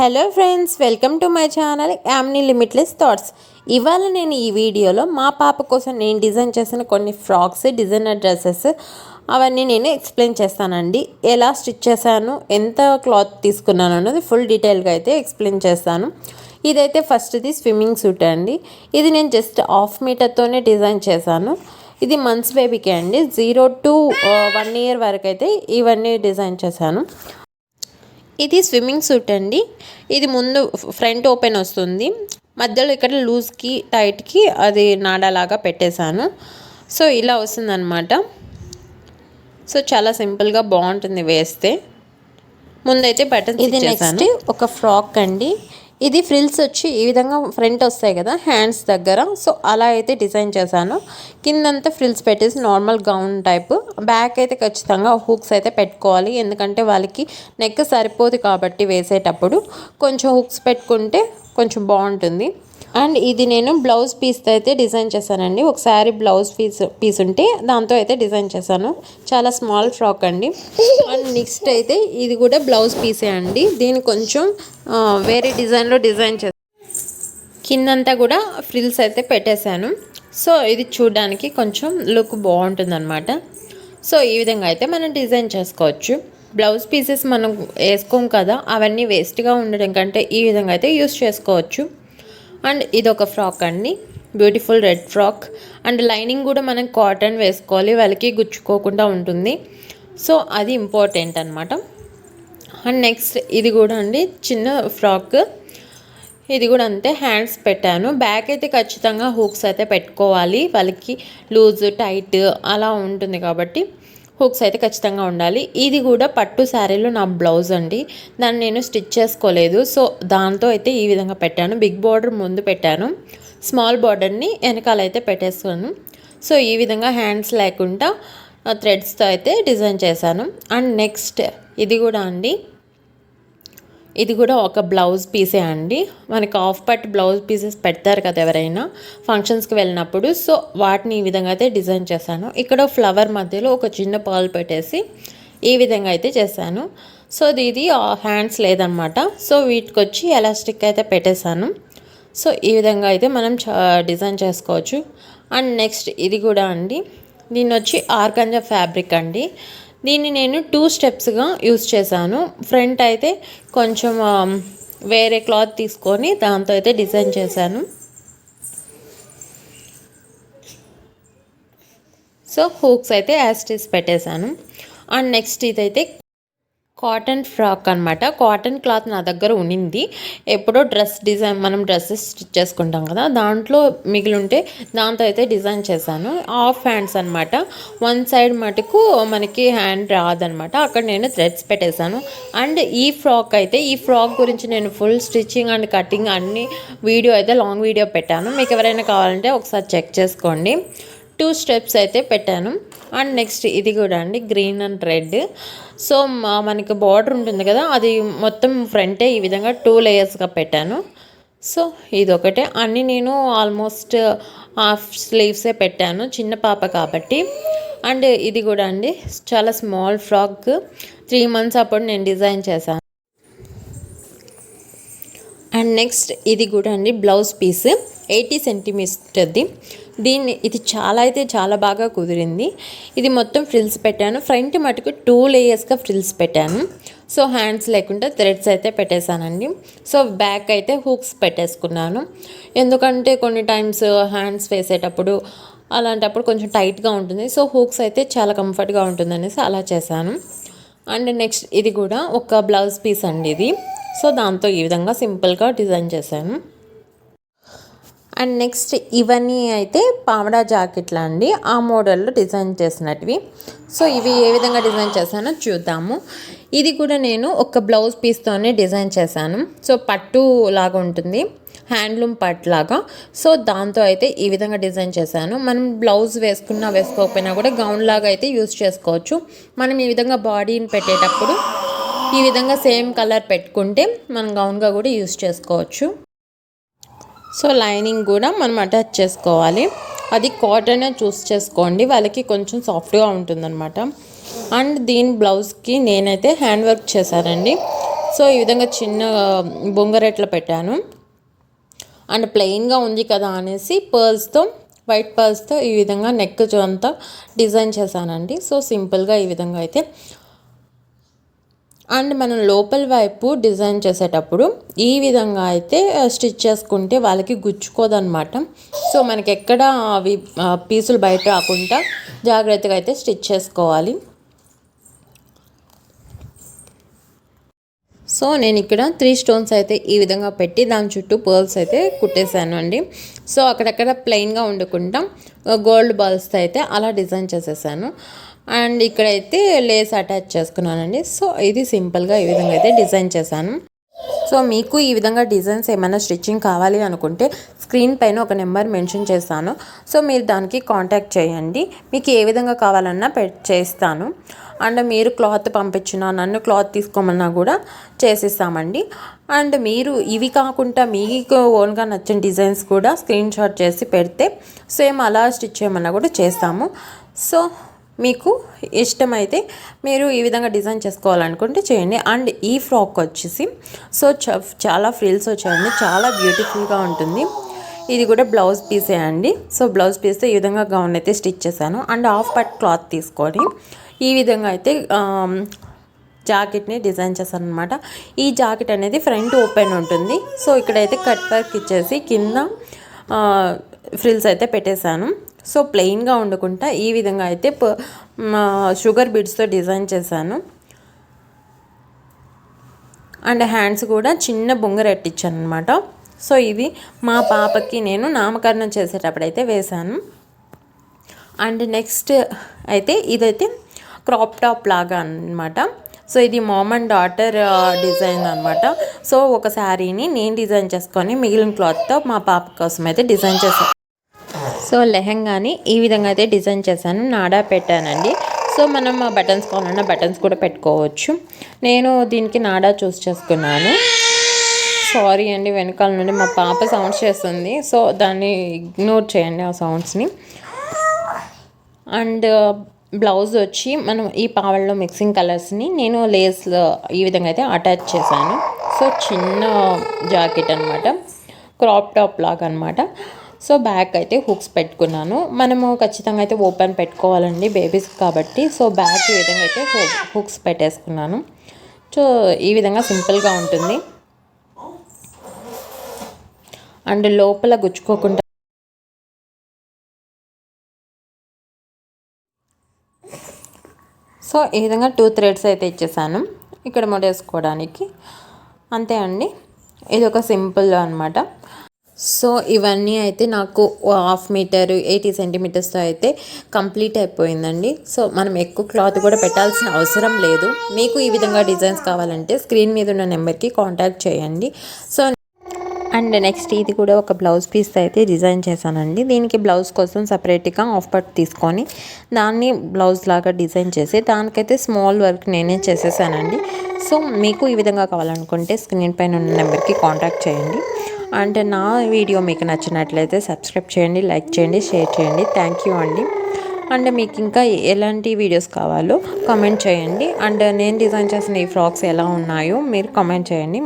Hello friends welcome to my channel Yamini limitless thoughts. ఇవాళ నేను ఈ వీడియోలో మా పాప కోసం నేను డిజైన్ చేసిన కొన్ని ఫ్రాక్స్ డిజైనర్ డ్రెస్సెస్ అవన్నీ నేను ఎక్స్ప్లెయిన్ చేస్తానండి. ఎలా స్టిచ్ చేశాను ఎంత క్లాత్ తీసుకున్నాను అన్నది ఫుల్ డీటెయిల్గా అయితే ఎక్స్ప్లెయిన్ చేస్తాను. ఇదైతే ఫస్ట్ది స్విమ్మింగ్ సూట్ అండి. ఇది నేను జస్ట్ హాఫ్ మీటర్తోనే డిజైన్ చేశాను. ఇది మంత్స్ బేబీకే అండి. జీరో టు వన్ ఇయర్ వరకు అయితే ఇవన్నీ డిజైన్ చేశాను. ఇది స్విమ్మింగ్ సూట్ అండి. ఇది ముందు ఫ్రంట్ ఓపెన్ వస్తుంది. మధ్యలో ఇక్కడ లూజ్కి టైట్కి అది నాడాలాగా పెట్టేశాను. సో ఇలా వస్తుందన్నమాట. సో చాలా సింపుల్గా బాగుంటుంది వేస్తే. ముందైతే బటన్స్ ఇది నెక్స్ట్ ఒక ఫ్రాక్ అండి. ఇది ఫ్రిల్స్ వచ్చి ఈ విధంగా ఫ్రంట్ వస్తాయి కదా హ్యాండ్స్ దగ్గర. సో అలా అయితే డిజైన్ చేశాను. కిందంతా ఫ్రిల్స్ పెట్టేసి నార్మల్ గౌన్ టైప్. బ్యాక్ అయితే ఖచ్చితంగా హుక్స్ అయితే పెట్టుకోవాలి. ఎందుకంటే వాళ్ళకి నెక్ సరిపోదు కాబట్టి వేసేటప్పుడు. కొంచెం హుక్స్ పెట్టుకుంటే కొంచెం బాగుంటుంది. అండ్ ఇది నేను బ్లౌజ్ పీస్తో అయితే డిజైన్ చేశానండి. ఒకసారి బ్లౌజ్ పీస్ పీస్ ఉంటే దాంతో అయితే డిజైన్ చేశాను. చాలా స్మాల్ ఫ్రాక్ అండి. అండ్ నెక్స్ట్ అయితే ఇది కూడా బ్లౌజ్ పీసే అండి. దీన్ని కొంచెం వేరే డిజైన్లో డిజైన్ చేస్తాను కిందంతా కూడా ఫ్రిల్స్ అయితే పెట్టేశాను. సో ఇది చూడడానికి కొంచెం లుక్ బాగుంటుందన్నమాట. సో ఈ విధంగా అయితే మనం డిజైన్ చేసుకోవచ్చు. బ్లౌజ్ పీసెస్ మనం వేసుకోం కదా అవన్నీ వేస్ట్గా ఉండడం కంటే ఈ విధంగా అయితే యూస్ చేసుకోవచ్చు. అండ్ ఇది ఒక ఫ్రాక్ అండి. Beautiful red frock and lining కూడా మనం కాటన్ వేసుకోవాలి. వాళ్ళకి గుచ్చుకోకుండా ఉంటుంది. సో అది ఇంపార్టెంట్ అనమాట అండ్ నెక్స్ట్ ఇది కూడా అండి. చిన్న ఫ్రాక్. ఇది కూడా అంతే. హ్యాండ్స్ పెట్టాను. బ్యాక్ అయితే ఖచ్చితంగా హూక్స్ అయితే పెట్టుకోవాలి. వాళ్ళకి లూజ్ టైట్ అలా ఉంటుంది కాబట్టి. హుక్స్ అయితే ఖచ్చితంగా ఉండాలి. ఇది కూడా పట్టు శారీలో నా బ్లౌజ్ అండి. దాన్ని నేను స్టిచ్ చేసుకోలేదు. సో దాంతో అయితే ఈ విధంగా పెట్టాను. బిగ్ బార్డర్ ముందు పెట్టాను. స్మాల్ బార్డర్ని వెనకాల అయితే పెట్టేస్తాను సో ఈ విధంగా హ్యాండ్స్ లేకుండా థ్రెడ్స్తో అయితే డిజైన్ చేశాను. అండ్ నెక్స్ట్ ఇది కూడా అండి. ఇది కూడా ఒక బ్లౌజ్ పీసే అండి. మనకి ఆఫ్ పట్ బ్లౌజ్ పీసెస్ పెడతారు కదా ఎవరైనా ఫంక్షన్స్కి వెళ్ళినప్పుడు. సో వాటిని ఈ విధంగా అయితే డిజైన్ చేశాను. ఇక్కడ ఫ్లవర్ మధ్యలో ఒక చిన్న పాలు పెట్టేసి ఈ విధంగా అయితే చేశాను. సో ఇది హ్యాండ్స్ లేదనమాట. సో వీటికి వచ్చి ఎలాస్టిక్ అయితే పెట్టేశాను. సో ఈ విధంగా అయితే మనం చా- డిజైన్ చేసుకోవచ్చు. అండ్ నెక్స్ట్ ఇది కూడా అండి. దీన్ని వచ్చి ఆర్గంజా ఫ్యాబ్రిక్ అండి. దీన్ని నేను టూ స్టెప్స్గా యూస్ చేశాను. ఫ్రంట్ అయితే కొంచెం um, వేరే క్లాత్ తీసుకొని దాంతో అయితే డిజైన్ చేశాను. సో హూక్స్ అయితే యాస్టిస్ పెట్టేశాను. అండ్ నెక్స్ట్ ఇదైతే కాటన్ ఫ్రాక్ అనమాట కాటన్ క్లాత్ నా దగ్గర ఉన్నింది. ఎప్పుడో డ్రెస్ డిజైన్ మనం డ్రెస్సెస్ స్టిచ్ చేసుకుంటాం కదా దాంట్లో మిగిలి ఉంటే దాంతో అయితే డిజైన్ చేశాను. హాఫ్ హ్యాండ్స్ అనమాట వన్ సైడ్ మటుకు మనకి హ్యాండ్ రాదనమాట అక్కడ నేను థ్రెడ్స్ పెట్టేశాను. అండ్ ఈ ఫ్రాక్ అయితే ఈ ఫ్రాక్ గురించి నేను ఫుల్ స్టిచ్చింగ్ అండ్ కటింగ్ అన్ని వీడియో అయితే లాంగ్ వీడియో పెట్టాను. మీకు ఎవరైనా కావాలంటే ఒకసారి చెక్ చేసుకోండి. టూ స్టెప్స్ అయితే పెట్టాను. అండ్ నెక్స్ట్ ఇది కూడా అండి గ్రీన్ అండ్ రెడ్. సో మా- మనకి బార్డర్ ఉంటుంది కదా అది మొత్తం ఫ్రంటే ఈ విధంగా టూ లేయర్స్గా పెట్టాను. సో ఇది ఒకటే అన్నీ నేను ఆల్మోస్ట్ హాఫ్ స్లీవ్సే పెట్టాను చిన్న పాప కాబట్టి. అండ్ ఇది కూడా అండి చాలా స్మాల్ ఫ్రాక్ త్రీ మంత్స్ అప్పుడు నేను డిజైన్ చేశాను. అండ్ నెక్స్ట్ ఇది కూడా అండి బ్లౌజ్ పీస్ ఎయిటీ సెంటీమీటర్ది. దీన్ని ఇది చాలా అయితే చాలా బాగా కుదిరింది. ఇది మొత్తం ఫ్రిల్స్ పెట్టాను. ఫ్రంట్ మటుకు టూ లేయర్స్గా ఫ్రిల్స్ పెట్టాను. సో హ్యాండ్స్ లేకుండా థ్రెడ్స్ అయితే పెట్టేశానండి. సో బ్యాక్ అయితే హూక్స్ పెట్టేసుకున్నాను. ఎందుకంటే కొన్ని టైమ్స్ హ్యాండ్స్ వేసేటప్పుడు అలాంటప్పుడు కొంచెం టైట్గా ఉంటుంది. సో హూక్స్ అయితే చాలా కంఫర్ట్గా ఉంటుంది అనేసి అలా చేశాను. అండ్ నెక్స్ట్ ఇది కూడా ఒక బ్లౌజ్ పీస్ అండి ఇది. సో దాంతో ఈ విధంగా సింపుల్గా డిజైన్ చేశాను. అండ్ నెక్స్ట్ ఇవన్నీ అయితే పావడా జాకెట్లు అండి. ఆ మోడల్లో డిజైన్ చేసినటివి. సో ఇవి ఏ విధంగా డిజైన్ చేశానో చూద్దాము. ఇది కూడా నేను ఒక బ్లౌజ్ పీస్తోనే డిజైన్ చేశాను. సో పట్టు లాగా ఉంటుంది. హ్యాండ్లూమ్ పట్ లాగా. సో దాంతో అయితే ఈ విధంగా డిజైన్ చేశాను. మనం బ్లౌజ్ వేసుకున్నా వేసుకోకపోయినా కూడా గౌన్ లాగా అయితే యూస్ చేసుకోవచ్చు. మనం ఈ విధంగా బాడీని పెట్టేటప్పుడు ఈ విధంగా సేమ్ కలర్ పెట్టుకుంటే మనం గౌన్గా కూడా యూస్ చేసుకోవచ్చు. సో లైనింగ్ కూడా మనం అటాచ్ చేసుకోవాలి. అది కాటన్ చూస్ చేసుకోండి. వాళ్ళకి కొంచెం సాఫ్ట్గా ఉంటుందన్నమాట. అండ్ దీని బ్లౌజ్కి నేనైతే హ్యాండ్ వర్క్ చేశానండి. సో ఈ విధంగా చిన్న బొంగరెట్లు పెట్టాను. అండ్ ప్లెయిన్గా ఉంది కదా అనేసి పర్ల్స్తో వైట్ పర్ల్స్తో ఈ విధంగా నెక్ అంతా డిజైన్ చేశానండి. సో సింపుల్గా ఈ విధంగా అయితే అండ్ మనం లోపల వైపు డిజైన్ చేసేటప్పుడు ఈ విధంగా అయితే స్టిచ్ చేసుకుంటే వాళ్ళకి గుచ్చుకోదనమాట సో మనకి ఎక్కడ అవి పీసులు బయట రాకుండా జాగ్రత్తగా అయితే స్టిచ్ చేసుకోవాలి. సో నేను ఇక్కడ త్రీ స్టోన్స్ అయితే ఈ విధంగా పెట్టి దాని చుట్టూ పర్ల్స్ అయితే కుట్టేశాను అండి. సో అక్కడక్కడ ప్లెయిన్గా ఉండకుండా గోల్డ్ బాల్స్తో అయితే అలా డిజైన్ చేసేసాను. అండ్ ఇక్కడైతే లేస్ అటాచ్ చేసుకున్నానండి. సో ఇది సింపుల్గా ఈ విధంగా అయితే డిజైన్ చేశాను. సో మీకు ఈ విధంగా డిజైన్స్ ఏమైనా స్టిచ్చింగ్ కావాలి అనుకుంటే స్క్రీన్ పైన ఒక నెంబర్ మెన్షన్ చేస్తాను. సో మీరు దానికి కాంటాక్ట్ చేయండి. మీకు ఏ విధంగా కావాలన్నా పె చేస్తాను. అండ్ మీరు క్లాత్ పంపించినా నన్ను క్లాత్ తీసుకోమన్నా కూడా చేసిస్తామండి. అండ్ మీరు ఇవి కాకుండా మీకు ఓన్గా నచ్చిన డిజైన్స్ కూడా స్క్రీన్ షాట్ చేసి పెడితే సేమ్ అలా స్టిచ్ చేయమన్నా కూడా చేస్తాము. సో మీకు ఇష్టమైతే మీరు ఈ విధంగా డిజైన్ చేసుకోవాలనుకుంటే చేయండి. అండ్ ఈ ఫ్రాక్ వచ్చేసి సో చ- చాలా ఫ్రిల్స్ వచ్చాయండి. చాలా బ్యూటిఫుల్గా ఉంటుంది. ఇది కూడా బ్లౌజ్ పీసే అండి. సో బ్లౌజ్ పీస్తో ఈ విధంగా గౌన్ అయితే స్టిచ్ చేశాను. అండ్ హాఫ్ పట్ క్లాత్ తీసుకొని ఈ విధంగా అయితే జాకెట్ని డిజైన్ చేశాను అనమాట ఈ జాకెట్ అనేది ఫ్రంట్ ఓపెన్ ఉంటుంది. సో ఇక్కడైతే కట్ వర్క్ ఇచ్చేసి కింద ఫ్రిల్స్ అయితే పెట్టేశాను. సో ప్లెయిన్గా ఉండకుండా ఈ విధంగా అయితే మా షుగర్ బీడ్స్తో డిజైన్ చేశాను. అండ్ హ్యాండ్స్ కూడా చిన్న బొంగరెట్టించాను అనమాట సో ఇది మా పాపకి నేను నామకరణం చేసేటప్పుడు అయితే వేశాను. అండ్ నెక్స్ట్ అయితే ఇదైతే క్రాప్ టాప్ లాగా అన్నమాట. సో ఇది మామ్ అండ్ డాటర్ డిజైన్ అనమాట సో ఒక శారీని నేను డిజైన్ చేసుకొని మిగిలిన క్లాత్తో మా పాప కోసం అయితే డిజైన్ చేశాను. సో లెహంగాని ఈ విధంగా అయితే డిజైన్ చేశాను నాడా పెట్టానండి. సో మనం బటన్స్ కావాలన్నా బటన్స్ కూడా పెట్టుకోవచ్చు. నేను దీనికి నాడా చూస్ చేసుకున్నాను. సారీ అండి వెనకాల నుండి మా పాప సౌండ్స్ చేస్తుంది. సో దాన్ని ఇగ్నోర్ చేయండి ఆ సౌండ్స్ని. అండ్ బ్లౌజ్ వచ్చి మనం ఈ పావల్లో మిక్సింగ్ కలర్స్ని నేను లేస్లో ఈ విధంగా అయితే అటాచ్ చేశాను. సో చిన్న జాకెట్ అనమాట క్రాప్ టాప్ లాగా అనమాట సో బ్యాక్ అయితే హుక్స్ పెట్టుకున్నాను. మనము ఖచ్చితంగా అయితే ఓపెన్ పెట్టుకోవాలండి బేబీస్ కాబట్టి. సో బ్యాక్ ఈ విధంగా అయితే హుక్స్ పెట్టేసుకున్నాను. సో ఈ విధంగా సింపుల్గా ఉంటుంది. అండ్ లోపల గుచ్చుకోకుండా సో ఈ విధంగా టూ థ్రెడ్స్ అయితే ఇచ్చేసాను. ఇక్కడ ముడేసుకోవడానికి. అంతే అండి. ఇది ఒక సింపుల్ అనమాట సో ఇవన్నీ అయితే నాకు హాఫ్ మీటర్ ఎయిటీ సెంటీమీటర్స్తో అయితే కంప్లీట్ అయిపోయిందండి. సో మనం ఎక్కువ క్లాత్ కూడా పెట్టాల్సిన అవసరం లేదు. మీకు ఈ విధంగా డిజైన్స్ కావాలంటే స్క్రీన్ మీద ఉన్న నెంబర్కి కాంటాక్ట్ చేయండి. సో అండ్ నెక్స్ట్ ఇది కూడా ఒక బ్లౌజ్ పీస్ అయితే డిజైన్ చేశానండి. దీనికి బ్లౌజ్ కోసం సపరేట్గా ఆఫ్ పట్ తీసుకొని దాన్ని బ్లౌజ్ లాగా డిజైన్ చేసి దానికైతే స్మాల్ వర్క్ నేనే చేసేసానండి. సో మీకు ఈ విధంగా కావాలనుకుంటే స్క్రీన్ పైన ఉన్న నెంబర్కి కాంటాక్ట్ చేయండి. అండ్ నా వీడియో మీకు నచ్చినట్లయితే సబ్స్క్రైబ్ చేయండి లైక్ చేయండి షేర్ చేయండి. థ్యాంక్ యూ అండి. అండ్ మీకు ఇంకా ఎలాంటి వీడియోస్ కావాలో కామెంట్ చేయండి. అండ్ నేను డిజైన్ చేసిన ఈ ఫ్రాక్స్ ఎలా ఉన్నాయో మీరు కామెంట్ చేయండి.